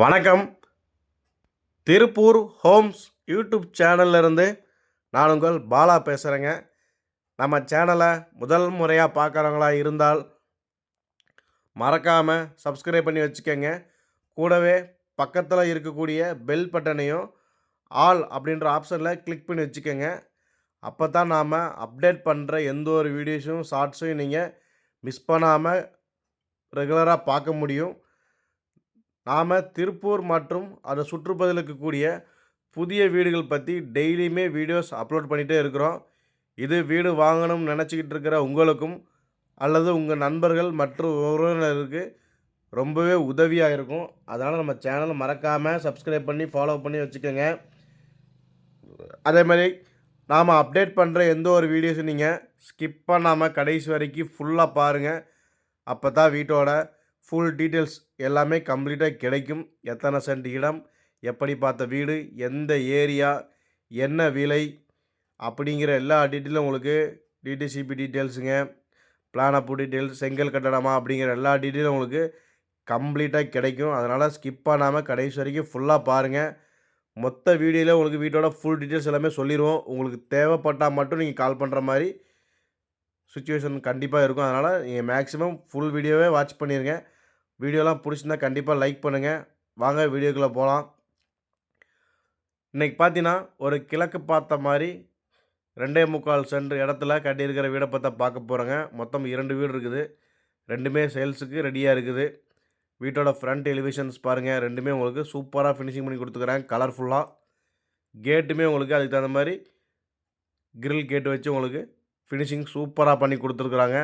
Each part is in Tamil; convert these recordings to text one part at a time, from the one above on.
வணக்கம். திருப்பூர் ஹோம்ஸ் யூடியூப் சேனல்லேருந்து நான் உங்கள் பாலா பேசுகிறேங்க நம்ம சேனலை முதல் முறையாக பார்க்குறவங்களா இருந்தால் மறக்காமல் சப்ஸ்கிரைப் பண்ணி வச்சுக்கோங்க. கூடவே பக்கத்தில் இருக்கக்கூடிய பெல் பட்டனையும் ஆல் அப்படின்ற ஆப்ஷனில் கிளிக் பண்ணி வச்சுக்கோங்க. அப்போ தான் நாம் அப்டேட் பண்ணுற எந்த ஒரு வீடியோஸும் ஷார்ட்ஸையும் நீங்கள் மிஸ் பண்ணாமல் ரெகுலராக பார்க்க முடியும். நாம் திருப்பூர் மற்றும் அதை சுற்றுப்பதிலுக்கு கூடிய புதிய வீடுகள் பற்றி டெய்லியுமே வீடியோஸ் அப்லோட் பண்ணிகிட்டே இருக்கிறோம். இது வீடு வாங்கணும்னு நினச்சிக்கிட்டு இருக்கிற உங்களுக்கும் அல்லது உங்கள் நண்பர்கள் மற்றும் உறவினருக்கு ரொம்பவே உதவியாக இருக்கும். அதனால் நம்ம சேனலை மறக்காமல் சப்ஸ்கிரைப் பண்ணி ஃபாலோ பண்ணி வச்சுக்கோங்க. அதே மாதிரி நாம் அப்டேட் பண்ணுற எந்த ஒரு வீடியோஸும் நீங்கள் ஸ்கிப் பண்ணாமல் கடைசி வரைக்கும் ஃபுல்லாக பாருங்கள் அப்போ தான் வீட்டோட ஃபுல் டீட்டெயில்ஸ் எல்லாமே கம்ப்ளீட்டாக கிடைக்கும். எத்தனை சென்ட் இடம் எப்படி பார்த்த வீடு எந்த ஏரியா என்ன விலை அப்படிங்கிற எல்லா டீட்டெயிலும் உங்களுக்கு டிடிசிபி டீட்டெயில்ஸுங்க பிளான் அப்பு டீட்டெயில்ஸ் செங்கல் கட்டடமா அப்படிங்கிற எல்லா டீட்டெயிலும் உங்களுக்கு கம்ப்ளீட்டாக கிடைக்கும். அதனால் ஸ்கிப் பண்ணாமல் கடைசி வரைக்கும் ஃபுல்லாக பாருங்கள் மொத்த வீடியோவில் உங்களுக்கு வீட்டோட ஃபுல் டீட்டெயில்ஸ் எல்லாமே சொல்லிடுவோம் உங்களுக்கு தேவைப்பட்டால் மட்டும் நீங்கள் கால் பண்ணுற மாதிரி சுச்சுவேஷன் கண்டிப்பாக இருக்கும். அதனால் நீங்கள் மேக்ஸிமம் ஃபுல் வீடியோவே வாட்ச் பண்ணிடுங்க வீடியோலாம் பிடிச்சிருந்தா கண்டிப்பாக லைக் பண்ணுங்கள் வாங்க வீடியோக்குள்ளே போகலாம் இன்றைக்கி பார்த்தீங்கன்னா ஒரு கிழக்கு பார்த்த மாதிரி ரெண்டே முக்கால் சென்று இடத்துல கட்டியிருக்கிற வீடை பார்த்தா பார்க்க போகிறோங்க மொத்தம் இரண்டு வீடு இருக்குது. ரெண்டுமே சேல்ஸுக்கு ரெடியாக இருக்குது. வீட்டோட ஃப்ரண்ட் எலிவேஷன்ஸ் பாருங்கள் ரெண்டுமே உங்களுக்கு சூப்பராக ஃபினிஷிங் பண்ணி கொடுத்துக்கிறேன் கலர்ஃபுல்லாக கேட்டுமே உங்களுக்கு அதுக்கு தகுந்த மாதிரி கிரில் கேட்டு வச்சு உங்களுக்கு ஃபினிஷிங் சூப்பராக பண்ணி கொடுத்துருக்குறாங்க.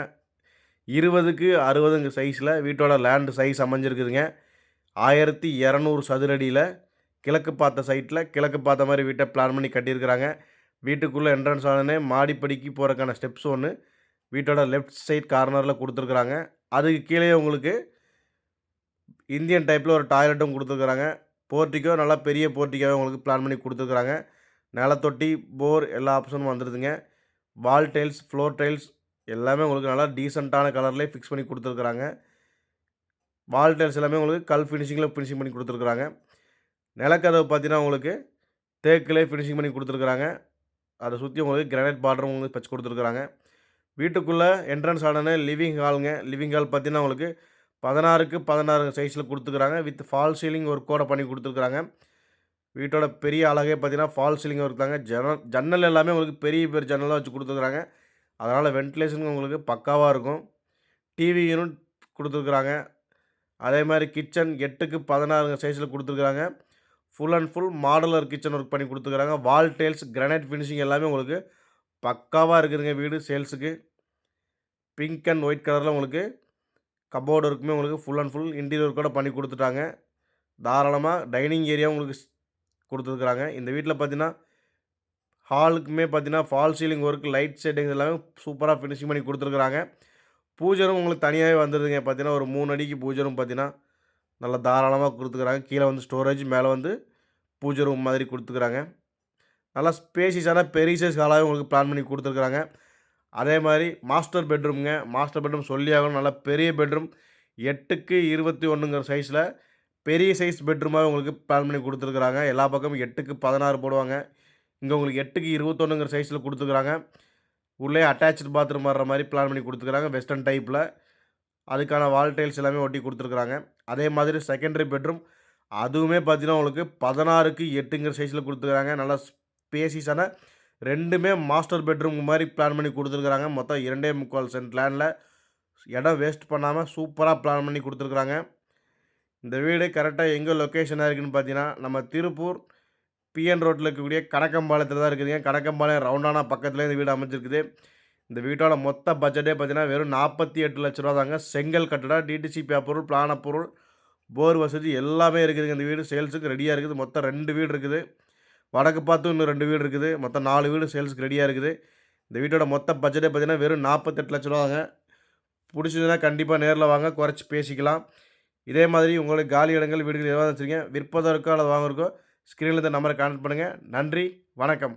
இருபதுக்கு அறுபதுங்க சைஸில் வீட்டோட லேண்டு சைஸ் அமைஞ்சிருக்குதுங்க. ஆயிரத்தி இரநூறு சதுரடியில் கிழக்கு பார்த்த சைட்டில் கிழக்கு பார்த்த மாதிரி வீட்டை பிளான் பண்ணி கட்டியிருக்கிறாங்க. வீட்டுக்குள்ளே என்ட்ரன்ஸ் ஆனே மாடிப்படிக்கு போகிறக்கான ஸ்டெப்ஸ் ஒன்று வீட்டோட லெஃப்ட் சைட் கார்னரில் கொடுத்துருக்குறாங்க. அதுக்கு கீழே உங்களுக்கு இந்தியன் டைப்பில் ஒரு டாய்லெட்டும் கொடுத்துருக்குறாங்க. போர்ட்டிக்கோ நல்லா பெரிய போர்ட்டிக்காவே உங்களுக்கு பிளான் பண்ணி கொடுத்துருக்குறாங்க. நிலத்தொட்டி போர் எல்லா ஆப்ஷனும் வந்துடுதுங்க வால் டைல்ஸ் ஃப்ளோர் டைல்ஸ் எல்லாமே உங்களுக்கு நல்லா டீசெண்டான கலர்லேயே ஃபிக்ஸ் பண்ணி கொடுத்துருக்குறாங்க. வால் டைல்ஸ் எல்லாமே உங்களுக்கு கல் ஃபினிஷிங்கில் ஃபினிஷிங் பண்ணி கொடுத்துருக்குறாங்க. நிலக்கதவு பார்த்தீங்கன்னா உங்களுக்கு தேக்கிலே ஃபினிஷிங் பண்ணி கொடுத்துருக்குறாங்க. அதை சுற்றி உங்களுக்கு கிரானைட் பார்டர் உங்களுக்கு வச்சு கொடுத்துருக்குறாங்க. வீட்டுக்குள்ளே என்ட்ரன்ஸ் ஆடனே லிவிங் ஹாலுங்க லிவிங் ஹால் பார்த்தீங்கன்னா உங்களுக்கு பதினாறுக்கு பதினாறு சைஸில் கொடுத்துருக்குறாங்க. வித் ஃபால் சீலிங் ஒர்க்கோட பண்ணி கொடுத்துருக்குறாங்க. வீட்டோட பெரிய அழகே பார்த்தீங்கன்னா ஃபால் சீலிங் ஒர்க் தாங்க. ஜன்னல் ஜன்னல் எல்லாமே உங்களுக்கு பெரிய பெரிய ஜன்னலாக வச்சு கொடுத்துருக்குறாங்க. அதனால் வென்டிலேஷன் உங்களுக்கு பக்காவாக இருக்கும். டிவி யூனிட் கொடுத்துருக்குறாங்க. அதே மாதிரி கிச்சன் எட்டுக்கு பதினாறு சைஸில் கொடுத்துருக்குறாங்க. Full and full modular kitchen work பண்ணி கொடுத்துருக்குறாங்க. வால் டைல்ஸ் கிரானைட் ஃபினிஷிங் எல்லாமே உங்களுக்கு பக்காவாக இருக்குதுங்க வீடு சேல்ஸுக்கு பிங்க் அண்ட் ஒயிட் கலரில் உங்களுக்கு கபோர்டு ஒர்க்குமே உங்களுக்கு ஃபுல் அண்ட் ஃபுல் இன்டீரியர் ஒர்க்கோட பண்ணி கொடுத்துட்டாங்க. தாராளமாக டைனிங் ஏரியா உங்களுக்கு கொடுத்துருக்குறாங்க. இந்த வீட்டில் பார்த்தீங்கன்னா ஹாலுக்குமே பார்த்தீங்கன்னா false ceiling work light settings எல்லாமே சூப்பராக ஃபினிஷிங் பண்ணி கொடுத்துருக்குறாங்க. பூஜரும் உங்களுக்கு தனியாகவே வந்துடுதுங்க பார்த்தீங்கன்னா ஒரு மூணு அடிக்கு பூஜரும் பார்த்தீங்கன்னா நல்லா தாராளமாக கொடுத்துக்கிறாங்க. கீழே வந்து ஸ்டோரேஜ் மேலே வந்து பூஜை ரூம் மாதிரி கொடுத்துக்குறாங்க. நல்லா ஸ்பேசியஸான பெரிய சைஸ் ஹாலாகவே உங்களுக்கு பிளான் பண்ணி கொடுத்துருக்குறாங்க. அதே மாதிரி மாஸ்டர் பெட்ரூம்ங்க மாஸ்டர் பெட்ரூம் சொல்லி ஆகணும். நல்லா பெரிய பெட்ரூம் எட்டுக்கு இருபத்தி ஒன்றுங்கிற சைஸில் பெரிய சைஸ் பெட்ரூமாக உங்களுக்கு பிளான் பண்ணி கொடுத்துருக்குறாங்க. எல்லா பக்கமும் எட்டுக்கு பதினாறு போடுவாங்க. இங்கே உங்களுக்கு எட்டுக்கு இருபத்தொன்னுங்கிற சைஸில் கொடுத்துருக்குறாங்க உள்ளே அட்டாச்சு பாத்ரூம் வர்ற மாதிரி பிளான் பண்ணி கொடுத்துக்குறாங்க வெஸ்டர்ன் டைப்பில் அதுக்கான வால் டைல்ஸ் எல்லாமே ஒட்டி கொடுத்துருக்குறாங்க. அதே மாதிரி செகண்டரி பெட்ரூம் அதுவுமே பார்த்தீங்கன்னா உங்களுக்கு பதினாறுக்கு எட்டுங்கிற சைஸில் கொடுத்துருக்குறாங்க நல்லா ஸ்பேசிஸான ரெண்டுமே மாஸ்டர் பெட்ரூம் மாதிரி பிளான் பண்ணி கொடுத்துருக்குறாங்க. மொத்தம் இரண்டே முக்கால் சென்ட் லேண்டில் இடம் வேஸ்ட் பண்ணாமல் சூப்பராக பிளான் பண்ணி கொடுத்துருக்குறாங்க. இந்த வீடு கரெக்டாக எங்கே லொக்கேஷனாக இருக்குதுன்னு பார்த்தீங்கன்னா நம்ம திருப்பூர் பிஎன் ரோட்டில் இருக்கக்கூடிய கணக்கம்பாளையத்தில் தான் இருக்குதுங்க கணக்கம்பாளையம் ரவுண்டானா பக்கத்தில் இந்த வீடு அமைஞ்சிருக்குது. இந்த வீட்டோட மொத்த பட்ஜெட்டே பார்த்தீங்கன்னா வெறும் நாற்பத்தி எட்டு லட்ச ரூபா தாங்க. செங்கல் கட்டடம் டிடிசிபி பொருள் பிளான பொருள் போர் வசதி எல்லாமே இருக்குதுங்க இந்த வீடு. சேல்ஸுக்கு ரெடியாக இருக்குது. மொத்தம் ரெண்டு வீடு இருக்குது. வடக்கு பார்த்து இன்னும் ரெண்டு வீடு இருக்குது. மொத்தம் நாலு வீடு சேல்ஸுக்கு ரெடியாக இருக்குது. இந்த வீட்டோட மொத்த பட்ஜெட்டே பார்த்தீங்கன்னா வெறும் நாற்பத்தெட்டு லட்ச ரூபாங்க. பிடிச்சதுன்னா கண்டிப்பாக நேரில் வாங்க. குறைச்சி பேசிக்கலாம். இதே மாதிரி உங்களுக்கு காலி இடங்கள் வீடுகள் எதாவது வச்சுருக்கீங்க விற்பதற்கோ அல்லது வாங்குறக்கோ ஸ்க்ரீனில் இந்த நம்பரை கான்டக்ட் பண்ணுங்கள் நன்றி வணக்கம்.